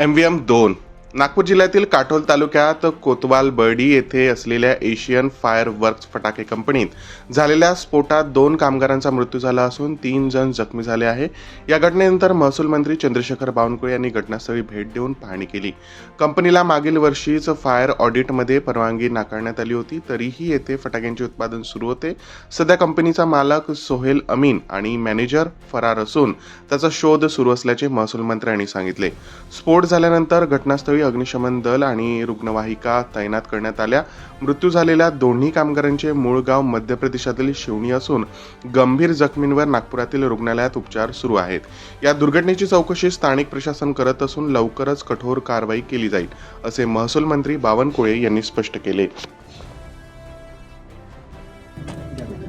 M V M दोन. नागपूर जिल्ह्यातील काठोल तालुक्यात कोतवाल बर्डी येथे असलेल्या एशियन फायर वर्क्स फटाके कंपनीत झालेल्या स्फोटात दोन कामगारांचा मृत्यू झाला असून तीन जण जखमी झाले आहे. या घटनेनंतर महसूल मंत्री चंद्रशेखर बावनकुळे यांनी घटनास्थळी भेट देऊन पाहणी केली. कंपनीला मागील वर्षीच फायर ऑडिटमध्ये परवानगी नाकारण्यात आली होती. तरीही येथे फटाक्यांचे उत्पादन सुरू होते. सध्या कंपनीचा मालक सोहेल अमीन आणि मॅनेजर फरार असून त्याचा शोध सुरू असल्याचे महसूल मंत्र्यांनी सांगितले. स्फोट झाल्यानंतर घटनास्थळी अग्निशमन दल आणि रुग्णवाहिका तैनात करण्यात आल्या. मृत्यू झालेल्या दोन्ही कामगारांचे मूळ गाव मध्य प्रदेशातील शिवणी असून गंभीर जखमींवर नागपुरातील रुग्णालयात उपचार सुरू आहेत. या दुर्घटनेची चौकशी स्थानिक प्रशासन करत असून लवकरच कठोर कारवाई केली जाईल असे महसूल मंत्री बावनकुळे यांनी स्पष्ट केले.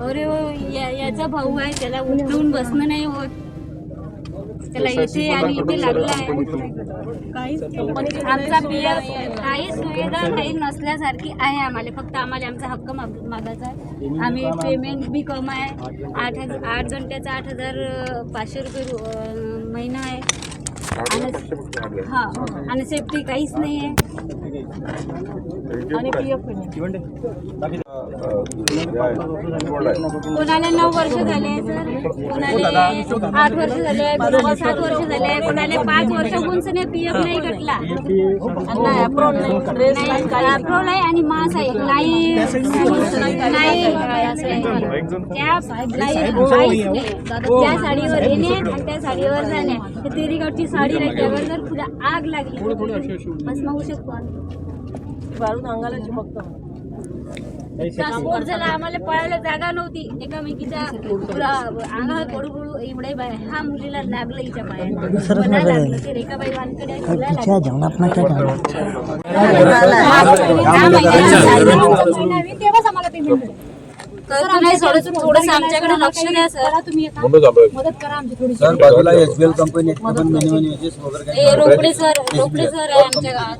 अरे हो, याचा भाऊ आहे त्याला उठून बसणं नाही होत. त्याला इथे आणि इथे लागला आहे. आमचा पिया काही सुविधा काही नसल्यासारखी आहे आम्हाला. फक्त आम्हाला आमचा हक्क माग- मागायचा आहे. आम्ही पेमेंट बी कम आहे. आठ हजार आठ घंट्याचा आठ हजार पाचशे रुपये महिना आहे. आणि हा आणि सेफ्टी काहीच नाही आहे. आणि पी एफ कोणाला नऊ वर्ष झाले सर. कोणाला आठ वर्ष झाले कोणाला सात वर्ष झाले आहे कोणाला पाच वर्ष सने पीएफ नाही कटला अप्रोल आहे आणि मास आहे. नाही नाही असं त्या नाही, त्या साडीवर येणे आणि त्या साडीवर जाणे ते तेरीगावची साडी आहे त्यावर जर तुला आग लागली बस होऊ शकतो. आम्ही. बारून अंगाला चिमकतं ट्रान्सपोर्ट झाला आम्हाला पळायला जागा नव्हती एकामेकीच्या पडू पडू एवढे बाय हा मुलीला लागलं हिच्या पायाला लागलं ते रेखाबाई वानकडे तेव्हाच आम्हाला पेमेंट तर तुम्ही थोडंसं थोडंसं आमच्याकडे लक्ष द्या सर. तुम्ही मदत करा आमची थोडी सर बाजूला एसबीएल कंपनी आहे, पण मिनी मिनी याचीच वगैरे काही A Rokade sir. Rokade sir आहे आमच्या गावात.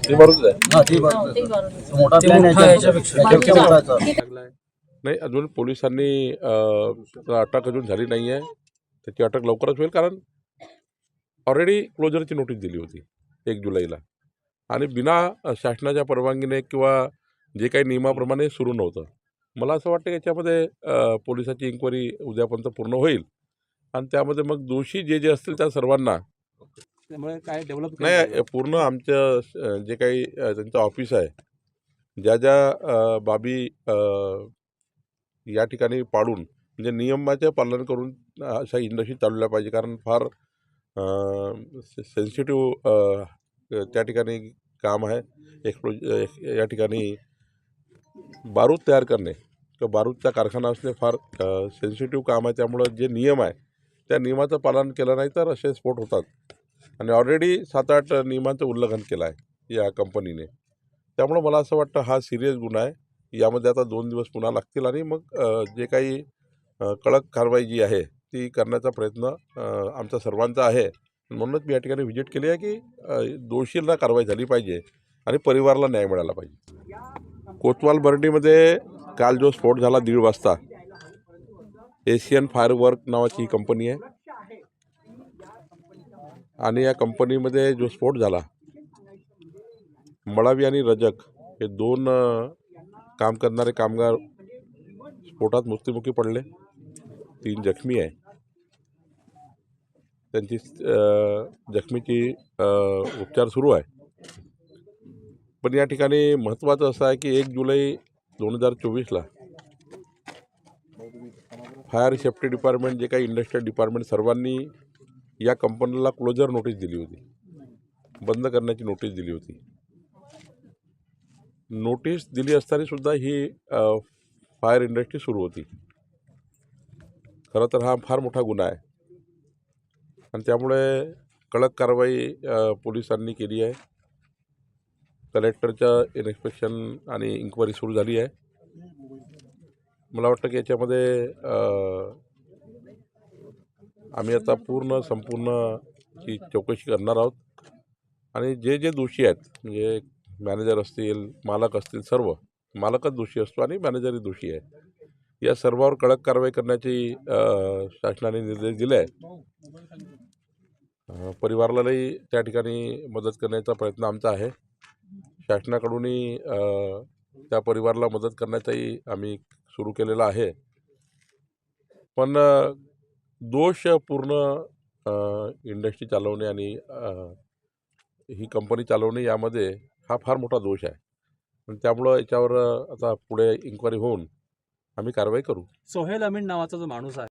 हा ते बरोबर आहे, सर. मोठा प्लॅन आहे. याच्यापेक्षा. मोठाचा. नाही अजून पोलिसांनी अ, त्याला अटक अजून झाली नाही आहे. त्याची अटक लवकरच होईल कारण ऑलरेडी क्लोजरची नोटीस दिली होती एक जुलैला. आणि बिना अ, शासनाच्या परवानगीने किंवा जे काही नियमाप्रमाणे सुरू नव्हतं. मला असं वाटतं की याच्यामध्ये पोलिसाची इन्क्वायरी उद्यापर्यंत पूर्ण होईल. आणि त्यामध्ये मग दोषी जे जे असतील त्या सर्वांना त्यामुळे काय डेव्हलप नाही पूर्ण आमचं जे काही त्यांचं ऑफिस आहे ज्या ज्या बाबी या ठिकाणी पाडून म्हणजे नियमाचे पालन करून अशा इंडस्ट्री चालवल्या पाहिजे. कारण फार सेन्सिटिव्ह त्या ठिकाणी काम आहे. एक्सप्लो एक- या ठिकाणी बारूद तयार करणे. किंवा बारूदचा कारखाना असणे फार सेन्सिटिव्ह काम आहे. त्यामुळं जे नियम आहे त्या नियमाचं पालन केलं नाही तर असे स्फोट होतात. आणि ऑलरेडी सात आठ नियमांचं उल्लंघन केलं आहे या कंपनीने त्यामुळं मला असं वाटतं हा सिरियस गुन्हा आहे. यामध्ये आता दोन दिवस पुन्हा लागतील आणि मग जे काही कडक कारवाई जी आहे ती करण्याचा प्रयत्न आमचा सर्वांचा आहे. म्हणूनच मी या ठिकाणी व्हिजिट केली आहे की दोषींना कारवाई झाली पाहिजे आणि परिवाराला न्याय मिळाला पाहिजे. कोतवाल बर्डीमध्ये काल जो स्फोट झाला दीड वाजता एशियन फायरवर्क नावाची ही कंपनी आहे. आणि या कंपनीमध्ये जो स्फोट झाला मळावी आणि रजक हे दोन काम करणारे कामगार स्फोटात मृत्युमुखी पडले. तीन जखमी आहे. त्यांची जखमीची उपचार सुरू आहे. पण या ठिकाणी महत्त्वाचं असं आहे की एक जुलै दोन हजार चोवीसला फायर सेफ्टी डिपार्टमेंट जे काही इंडस्ट्रियल डिपार्टमेंट सर्वांनी या कंपनीला क्लोजर नोटीस दिली होती. बंद करण्याची नोटीस दिली होती. नोटीस दिली असताना सुद्धा ही फायर इंडस्ट्री सुरू होती. खरं तर हा फार मोठा गुन्हा आहे. आणि त्यामुळे कडक कारवाई पोलिसांनी केली आहे. कलेक्टरच्या इन्स्पेक्शन आणि इन्क्वायरी सुरू झाली आहे. मला वाटतं की याच्यामध्ये आम्ही आता पूर्ण संपूर्ण ची चौकशी करणार आहोत. आणि जे जे दोषी आहेत म्हणजे मॅनेजर असतील मालक असतील सर्व मालकच दोषी असतो आणि मॅनेजरही दोषी आहे. या सर्वावर कडक कारवाई करण्याची शासनाने निर्देश दिले आहे परिवारालाही त्या ठिकाणी मदत करण्याचा प्रयत्न आमचा आहे. शासनाकडूनही त्या परिवाराला मदत करण्याचाही आम्ही सुरू केलेला आहे. पण दोष पूर्ण इंडस्ट्री चालवणे आणि ही कंपनी चालवणे यामध्ये हा फार मोठा दोष आहे. आणि त्यामुळं याच्यावर आता पुढे इन्क्वायरी होऊन आम्ही कारवाई करू. सोहेल अमीन नावाचा जो माणूस आहे.